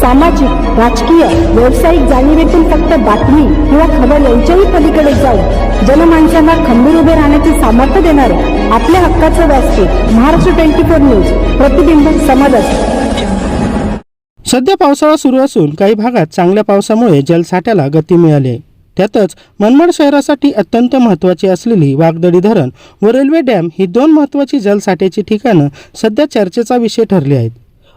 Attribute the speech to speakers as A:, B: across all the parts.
A: सामाजिक राजकीय व्यावसायिक जाणीवेतून फक्त बातमी किंवा खबर यांच्याही पलीकडे जाऊन जनमानसांना खंबीर उभे राहण्याचे सामर्थ्य देणारे आपल्या हक्काचं व्यासपीठ महाराष्ट्र ट्वेंटी फोर न्यूज प्रतिबिंब समाजात
B: सध्या पावसाळा सुरू असून काही भागात चांगल्या पावसामुळे जलसाठ्याला गती मिळाली. आहे त्यातच मनमाड शहरासाठी अत्यंत महत्त्वाची असलेली वागदडी धरण व रेल्वे डॅम ही दोन महत्त्वाची जलसाठ्याची ठिकाणं सध्या चर्चेचा विषय ठरली आहेत.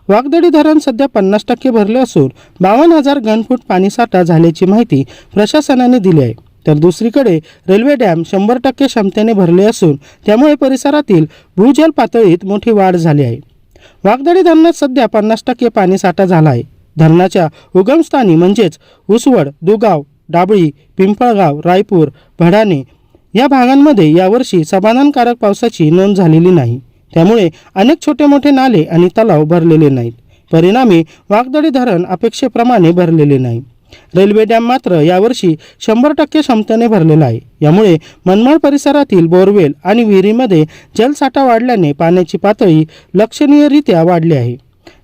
B: वागदडी धरण सध्या पन्नास टक्के भरले असून बावन्न हजार घनफूट पाणीसाठा झाल्याची माहिती प्रशासनाने दिली आहे. तर दुसरीकडे रेल्वे डॅम शंभर टक्के क्षमतेने भरले असून त्यामुळे परिसरातील भूजल पातळीत मोठी वाढ झाली आहे. वागदडी धरणात सध्या पन्नास टक्के पाणीसाठा झाला आहे. धरणाच्या उगमस्थानी म्हणजेच उसवड दुगाव डाबळी पिंपळगाव रायपूर भडाणे या भागांमध्ये यावर्षी समाधानकारक पावसाची नोंद झालेली नाही. त्यामुळे अनेक छोटे मोठे नाले आणि तलाव भरलेले नाहीत. परिणामी वागदडी धरण अपेक्षेप्रमाणे भरलेले नाही. रेल्वे डॅम मात्र यावर्षी शंभर टक्के क्षमतेने भरलेला आहे. यामुळे मनमाड परिसरातील बोरवेल आणि विहिरीमध्ये जलसाठा वाढल्याने पाण्याची पातळी लक्षणीयरित्या वाढली आहे.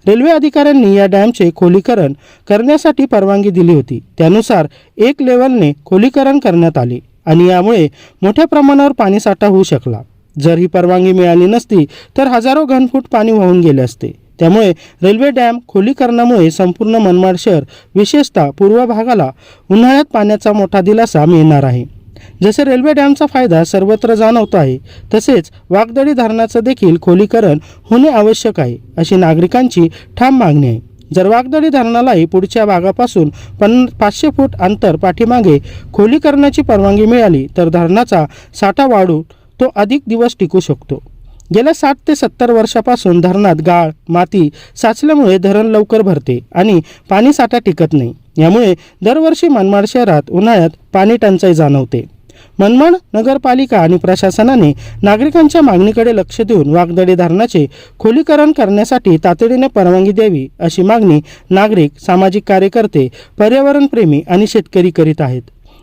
B: रेल्वे अधिकाऱ्यांनी या डॅमचे खोलीकरण करण्यासाठी परवानगी दिली होती. त्यानुसार एक लेवलने खोलीकरण करण्यात आले आणि यामुळे मोठ्या प्रमाणावर पाणीसाठा होऊ शकला. जर ही परवानगी मिळाली नसती तर हजारो घनफूट पाणी वाहून गेले असते. त्यामुळे रेल्वे डॅम खोलीकरणामुळे संपूर्ण मनमाड शहर विशेषतः पूर्व भागाला उन्हाळ्यात पाण्याचा मोठा दिलासा मिळणार आहे. जसे रेल्वे डॅमचा फायदा सर्वत्र जाणवतो आहे तसेच वागदडी धरणाचं देखील खोलीकरण होणे आवश्यक आहे अशी नागरिकांची ठाम मागणी आहे. जर वागदडी धरणालाही पुढच्या भागापासून पन पाचशे फूट अंतर पाठीमागे खोलीकरणाची परवानगी मिळाली तर धरणाचा साठा वाढून तो अधिक दिवस टिकू शकतो. गेल्या साठ ते सत्तर वर्षापासून धरणात गाळ माती साचल्यामुळे धरण लवकर भरते आणि पाणीसाठा टिकत नाही. यामुळे दरवर्षी मनमाड शहरात उन्हाळ्यात पाणी टंचाई जाणवते. मनमाड नगरपालिका आणि प्रशासनाने नागरिकांच्या मागणीकडे लक्ष देऊन वागदडे धरणाचे खोलीकरण करण्यासाठी तातडीने परवानगी द्यावी अशी मागणी नागरिक सामाजिक कार्यकर्ते पर्यावरणप्रेमी आणि शेतकरी करीत आहेत.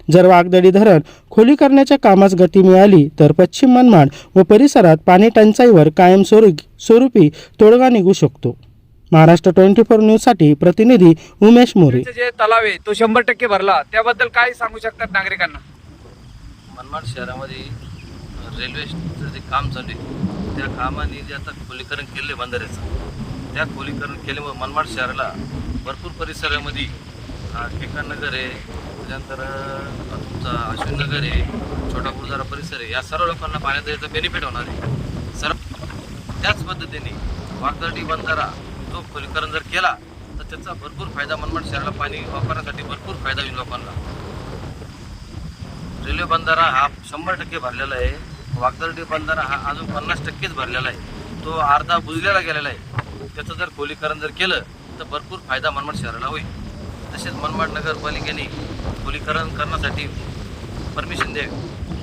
B: जर वागदडी धरण खोली करण्याच्या कामास गती मिळाली तर पश्चिम मनमाड व परिसरात पाणी टंचाईवर कायमस्वरूपी स्वरूपी तोडगा निघू शकतो. महाराष्ट्र ट्वेंटी फोर न्यूजसाठी प्रतिनिधी उमेश मोरे.
C: जे तलाव आहे तो शंभर टक्के भरला. त्याबद्दल काय सांगू शकतात नागरिकांना?
D: मनमाड शहरामध्ये रेल्वेचं जे काम चालू आहे त्या कामाने जे आता खोलीकरण केले बंधाऱ्याचं त्या खोलीकरण केल्यामुळे मनमाड शहराला भरपूर परिसरामध्ये अं, ठेकाण नगर आहे त्याच्यानंतर तुमचा अश्विन नगर आहे छोटा गुरुद्वारा परिसर आहे. या सर्व लोकांना पाण्याचा याचा बेनिफिट होणार आहे. सर्व त्याच पद्धतीने वागदर्डी बंधारा जो खोलीकरण जर केला तर त्याचा भरपूर फायदा मनमाड शहराला पाणी वापरण्यासाठी भरपूर फायदा होईल लोकांना. रेल्वे बंधारा हा शंभर टक्के भरलेला आहे. वागदर्डी बंधारा हा अजून पन्नास टक्केच भरलेला आहे. तो अर्धा बुजलेला गेलेला आहे. त्याचं जर खोलीकरण जर केलं तर भरपूर फायदा मनमाड शहराला होईल. तसेच मनमाड नगरपालिकेने खोलीकरण करण्यासाठी परमिशन द्यावी.